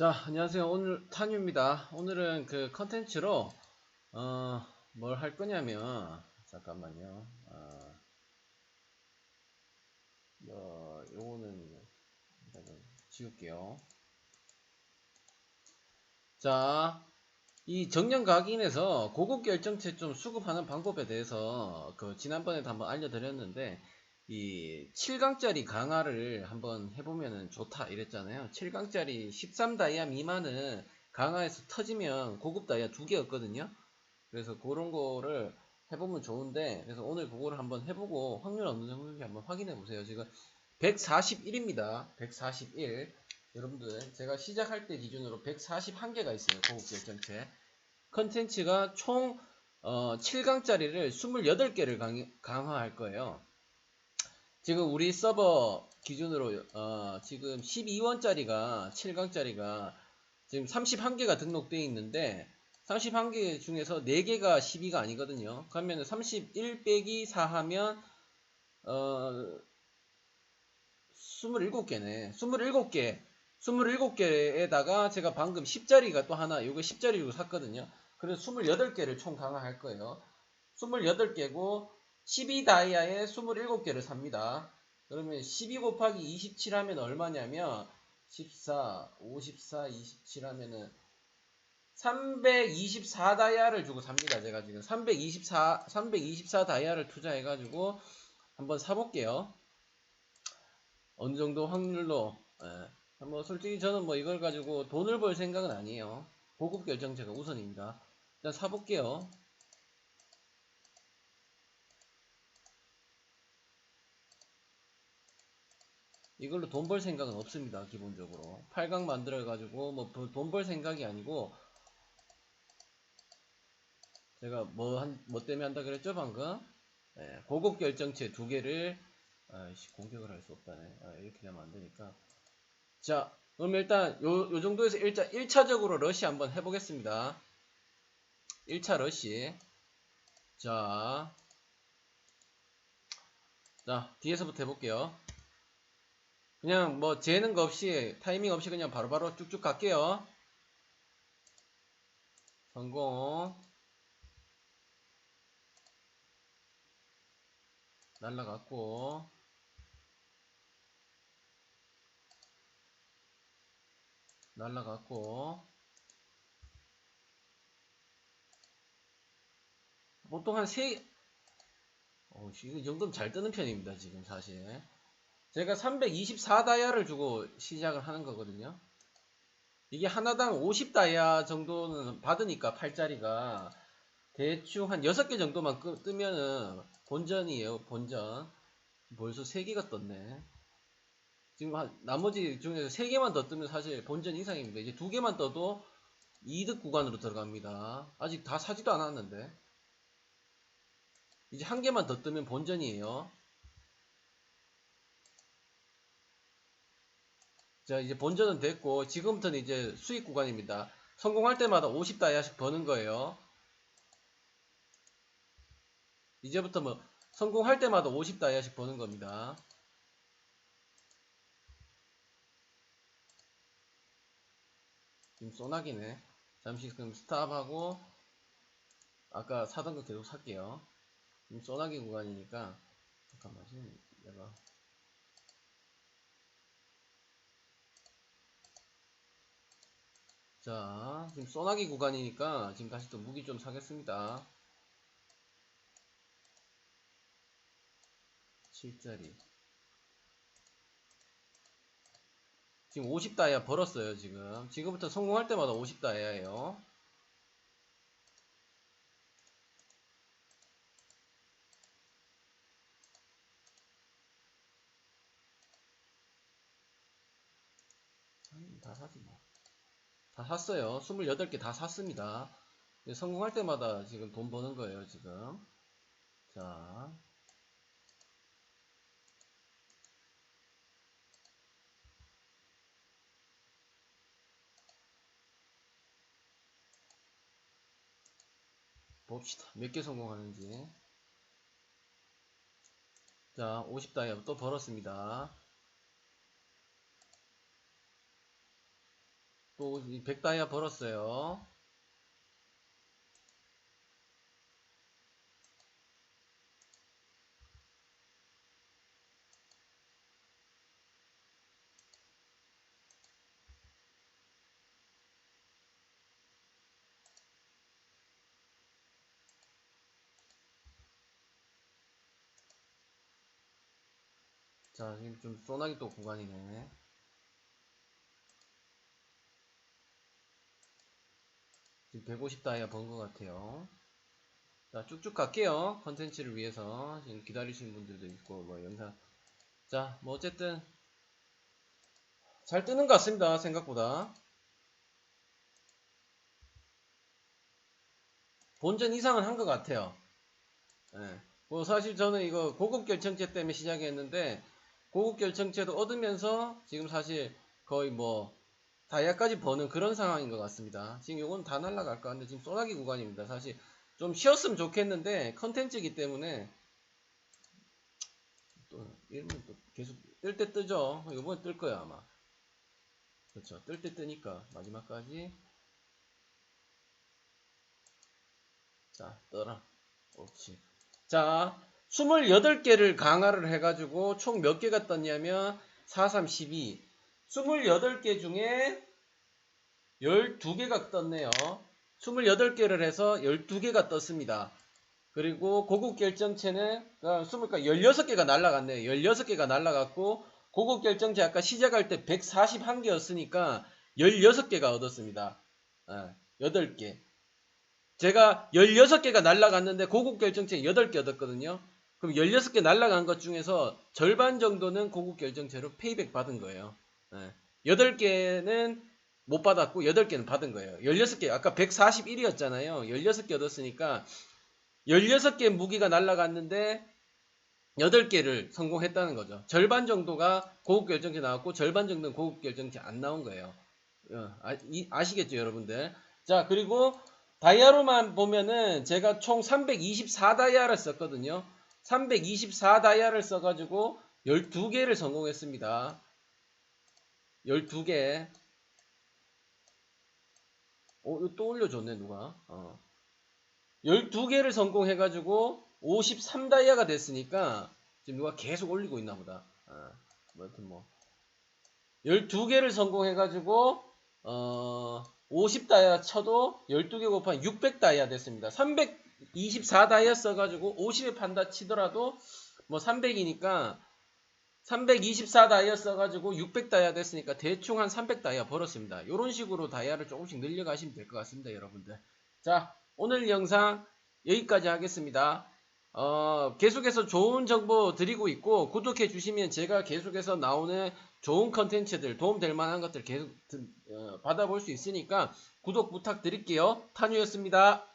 자, 안녕하세요. 오늘 탄유입니다. 오늘은 그 컨텐츠로 어, 뭘 할 거냐면 잠깐만요. 어, 어, 요거는 지울게요. 자, 이 정년 각인에서 고급 결정체 좀 수급하는 방법에 대해서 그 지난번에도 한번 알려드렸는데 이 7강짜리 강화를 한번 해보면 좋다 이랬잖아요. 7강짜리 13다이아 미만은 강화에서 터지면 고급 다이아 두 개였거든요. 그래서 그런 거를 해보면 좋은데 그래서 오늘 그거를 한번 해보고 확률 어느 정도인지 한번 확인해 보세요. 지금 141입니다. 141 여러분들 제가 시작할 때 기준으로 141개가 있어요. 고급 결정체 컨텐츠가 총 어, 7강짜리를 28개를 강, 강화할 거예요. 지금 우리 서버 기준으로 어, 지금 12원짜리가 7강짜리가 지금 31개가 등록되어 있는데 31개 중에서 4개가 12가 아니거든요. 그러면 31 빼기 4 하면 어 27개네. 27개. 27개에다가 제가 방금 10짜리가 또 하나 요거 10짜리로 샀거든요. 그래서 28개를 총 강화할 거예요. 28개고 12다이아에 27개를 삽니다. 그러면 12 곱하기 27 하면 얼마냐면 14, 54, 27 하면은 324 다이아를 주고 삽니다. 제가 지금 324, 324 다이아를 투자해가지고 한번 사볼게요. 어느 정도 확률로. 예. 뭐 솔직히 저는 뭐 이걸 가지고 돈을 벌 생각은 아니에요. 고급 결정체가 우선입니다. 일단 사볼게요. 이걸로 돈 벌 생각은 없습니다. 기본적으로. 8강 만들어 가지고 뭐 돈 벌 생각이 아니고 제가 뭐 한 뭐 때문에 한다 그랬죠 방금? 네, 고급 결정체 두 개를 아이씨 공격을 할 수 없다네. 아, 이렇게 되면 안 되니까. 자 그럼 일단 요, 요 정도에서 일자 1차적으로 러시 한번 해보겠습니다. 1차 러시 자, 자 뒤에서부터 해볼게요 그냥 뭐 재는 거 없이 타이밍 없이 그냥 바로 바로 쭉쭉 갈게요. 성공. 날라갔고 날라갔고 보통 한 3, 어, 이 정도면 잘 뜨는 편입니다, 지금 사실. 제가 324다이아를 주고 시작을 하는 거거든요. 이게 하나당 50다이아 정도는 받으니까 8짜리가 대충 한 6개 정도만 뜨면은 본전이에요. 본전. 벌써 3개가 떴네. 지금 한 나머지 중에서 3개만 더 뜨면 사실 본전 이상입니다. 이제 2개만 떠도 이득 구간으로 들어갑니다. 아직 다 사지도 않았는데. 이제 한 개만 더 뜨면 본전이에요. 자, 이제 본전은 됐고, 지금부터는 이제 수익 구간입니다. 성공할 때마다 50다이아씩 버는 거예요. 이제부터 뭐, 성공할 때마다 50다이아씩 버는 겁니다. 지금 소나기네. 잠시 그럼 스탑하고, 아까 사던 거 계속 살게요. 지금 소나기 구간이니까, 잠깐만, 지금 내가 자, 지금 소나기 구간이니까 지금 다시 또 무기 좀 사겠습니다. 7짜리. 지금 50다이아 벌었어요, 지금. 지금부터 성공할 때마다 50다이아예요. 다 사지 뭐. 다 샀어요. 28개 다 샀습니다. 성공할 때마다 지금 돈 버는 거예요, 지금. 자. 봅시다. 몇 개 성공하는지. 자, 50다이아 또 벌었습니다. 또 100다이아 벌었어요. 자, 지금 좀 소나기 또 구간이네. 지금 150 다이아 번 것 같아요. 자, 쭉쭉 갈게요. 컨텐츠를 위해서. 지금 기다리시는 분들도 있고, 뭐, 영상. 자, 뭐, 어쨌든. 잘 뜨는 것 같습니다. 생각보다. 본전 이상은 한 것 같아요. 예. 뭐, 사실 저는 이거 고급 결정체 때문에 시작했는데, 고급 결정체도 얻으면서, 지금 사실 거의 뭐, 다이아까지 버는 그런 상황인 것 같습니다. 지금 요건 다 날라갈 것 같은데 지금 소나기 구간입니다. 사실 좀 쉬었으면 좋겠는데 컨텐츠이기 때문에 또 이러면 또 계속 뜰 때 뜨죠. 요번에 뜰 거야 아마. 그렇죠. 뜰 때 뜨니까 마지막까지 자 떠라. 옳지. 자 28개를 강화를 해가지고 총 몇 개가 떴냐면 4, 3, 12 28개 중에 12개가 떴네요. 28개를 해서 12개가 떴습니다. 그리고 고급 결정체는 아, 20, 16개가 날라갔네요. 16개가 날라갔고 고급 결정체 아까 시작할 때 141개였으니까 16개가 얻었습니다. 아, 8개. 제가 16개가 날라갔는데 고급 결정체 8개 얻었거든요. 그럼 16개 날라간 것 중에서 절반 정도는 고급 결정체로 페이백 받은 거예요. 예. 8개는 못 받았고 8개는 받은 거예요. 16개 아까 141이었잖아요. 16개 얻었으니까 16개 무기가 날라갔는데 8개를 성공했다는 거죠. 절반 정도가 고급 결정체 나왔고 절반 정도는 고급 결정체 안 나온 거예요. 어, 아, 시겠죠 여러분들? 자 그리고 다이아로만 보면은 제가 총 324다이아를 썼거든요. 324다이아를 써가지고 12개를 성공했습니다. 12개. 어, 이거 또 올려줬네, 누가. 어. 12개를 성공해가지고 53다이아가 됐으니까 지금 누가 계속 올리고 있나 보다. 어, 뭐, 여튼 뭐. 12개를 성공해가지고, 어, 50다이아 쳐도 12개 곱한 600다이아 됐습니다. 324다이아 써가지고 50에 판다 치더라도 뭐 300이니까 324 다이아 써가지고 600 다이아 됐으니까 대충 한 300 다이아 벌었습니다. 이런 식으로 다이아를 조금씩 늘려가시면 될 것 같습니다. 여러분들. 자 오늘 영상 여기까지 하겠습니다. 어, 계속해서 좋은 정보 드리고 있고 구독해 주시면 제가 계속해서 나오는 좋은 컨텐츠들 도움될 만한 것들 계속 어, 받아볼 수 있으니까 구독 부탁드릴게요. 탄유였습니다.